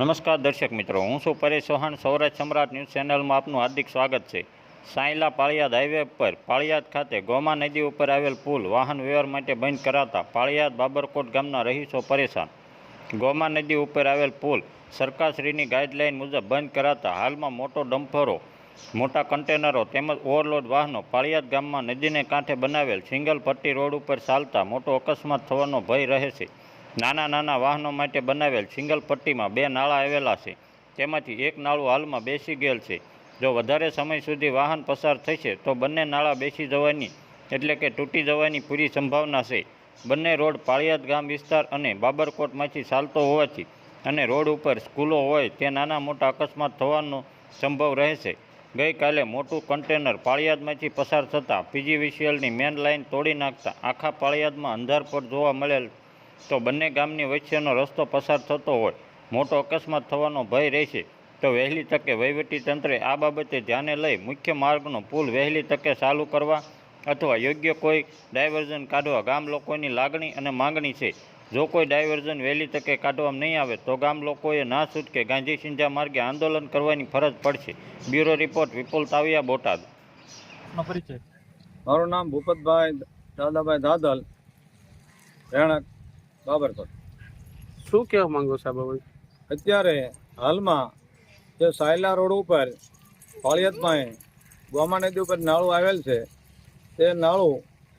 નમસ્કાર દર્શક મિત્રો, હું છું પરેશ ચૌહાણ, સૌરાષ્ટ્ર સમ્રાટ ન્યૂઝ ચેનલમાં આપનું હાર્દિક સ્વાગત છે. સાંઈલા પાળિયાદ હાઈવે પર પાળિયાદ ખાતે ગોમા નદી ઉપર આવેલ પુલ વાહન વ્યવહાર માટે બંધ કરાતા પાળિયાદ બાબરકોટ ગામના રહીશો પરેશાન. ગોમા નદી ઉપર આવેલ પુલ સરકારશ્રીની ગાઈડલાઇન મુજબ બંધ કરાતા હાલમાં મોટો ડમ્ફરો, મોટા કન્ટેનરો તેમજ ઓવરલોડ વાહનો પાળિયાદ ગામમાં નદીને કાંઠે બનાવેલ સિંગલ પટ્ટી રોડ ઉપર ચાલતા મોટો અકસ્માત થવાનો ભય રહે છે. નાના નાના વાહનો માટે બનાવેલ સિંગલ પટ્ટીમાં બે નાળા આવેલા છે. તેમાંથી એક નાળું હાલમાં બેસી ગયેલ છે. જો વધારે સમય સુધી વાહન પસાર થશે, તો બંને નાળા બેસી જવાની એટલે કે તૂટી જવાની પૂરી સંભાવના છે. બંને રોડ પાળિયાદ ગામ વિસ્તાર અને બાબરકોટમાંથી ચાલતો હોવાથી અને રોડ ઉપર સ્કૂલો હોય, તે નાના મોટા અકસ્માત થવાનો સંભવ રહેશે. ગઈકાલે મોટું કન્ટેનર પાળિયાદમાંથી પસાર થતાં પીજીવીસીએલની મેન લાઇન તોડી નાખતા આખા પાળિયાદમાં અંધારપટ જોવા મળેલ તો બંને ગામની વચ્ચેનો રસ્તો પસાર થતો હોય. મોટો અકસ્માત થવાનો ભય રહેશે. તો વહેલી તકે વહીવટી તંત્રે આ બાબતે ધ્યાને લઈ મુખ્ય માર્ગનો પુલ વહેલી તકે ચાલુ કરવા અથવા યોગ્ય કોઈ ડાયવર્ઝન કાઢવા ગામ લોકોની લાગણી અને માંગણી છે. જો કોઈ ડાયવર્ઝન વહેલી તકે કાઢવામાં નહીં આવે તો ગામ લોકોએ ના છૂટકે ગાંધી સિંધા માર્ગે આંદોલન કરવાની ફરજ પડશે. Bureau report Vipul Taviya Botad. પરિચય. મારું નામ ભૂપતભાઈ દાદાભાઈ દાદલ રહેણાંક બાબરકોટ શું કહેવા માંગો સાહેબ આ અત્યારે હાલમાં જે સાયલા રોડ ઉપર પાળિયાદમાં ગોમા નદી ઉપર નાળું આવેલ છે તે નાળું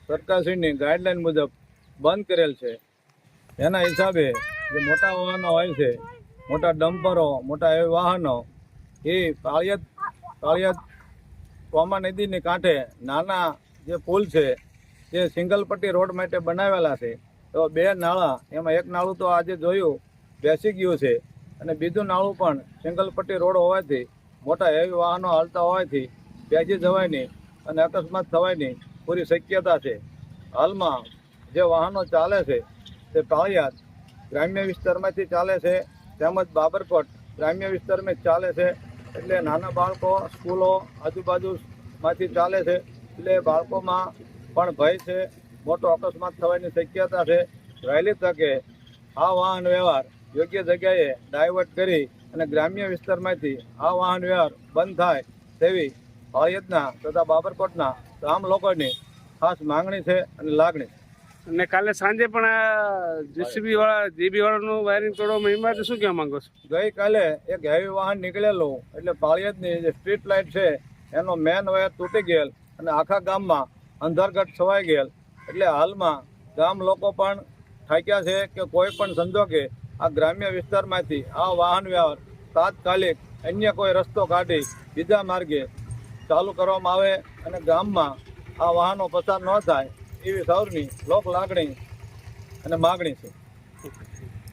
સરકારશ્રીની ગાઈડલાઈન મુજબ બંધ કરેલ છે. એના હિસાબે જે મોટા વાહનો હોય છે મોટા ડમ્પરો મોટા એવા વાહનો એ પાળિયત પાળિયત ગોમા નદીની કાંઠે નાના જે પુલ છે તે સિંગલ પટ્ટી રોડ માટે બનાવેલા છે. તો બે નાળા, એમાં એક નાળું તો આજે જોયું, બેસી ગયું છે. અને બીજું નાળું પણ સિંગલ પટ્ટી રોડ હોવાથી, મોટા હેવી વાહનો હાલતા હોવાથી બેસી જવાયની અને અકસ્માત થવાની પૂરી શક્યતા છે. હાલમાં જે વાહનો ચાલે છે, તે પાળિયાદ ગ્રામ્ય વિસ્તારમાંથી ચાલે છે, તેમજ બાબરકોટ ગ્રામ્ય વિસ્તારમાં ચાલે છે, એટલે નાના બાળકો સ્કૂલો આજુબાજુમાંથી ચાલે છે, એટલે બાળકોમાં પણ ભય છે મોટો અકસ્માત થવાની શક્યતા છે. વહેલી તકે આ વાહન વ્યવહાર યોગ્ય જગ્યાએ ડાયવર્ટ કરી અને ગ્રામ્ય વિસ્તારમાંથી આ વાહન વ્યવહાર બંધ થાય તેવી હળિયતના તથા બાબરકોટના ગામ લોકોની ખાસ માંગણી છે અને લાગણી છે. અને કાલે સાંજે પણ આ જીસીબી વાળા જીબી વાળાનું વાયરિંગ તોડવામાં એમાં શું કહેવા માંગો છો? ગઈકાલે એક હેવી વાહન નીકળેલું એટલે પાળિયાદની જે સ્ટ્રીટ લાઇટ છે એનો મેન વાયર તૂટી ગયેલ અને આખા ગામમાં અંધારગઢ છવાઈ ગયેલ. એટલે હાલમાં ગામ લોકો પણ થાક્યા છે કે કોઈ પણ સંજોગે આ ગ્રામ્ય વિસ્તારમાંથી આ વાહન વ્યવહાર તાત્કાલિક અન્ય કોઈ રસ્તો કાઢી બીજા માર્ગે ચાલુ કરવામાં આવે અને ગામમાં આ વાહનો પસાર ન થાય એવી સૌની લોક લાગણી અને માગણી છે.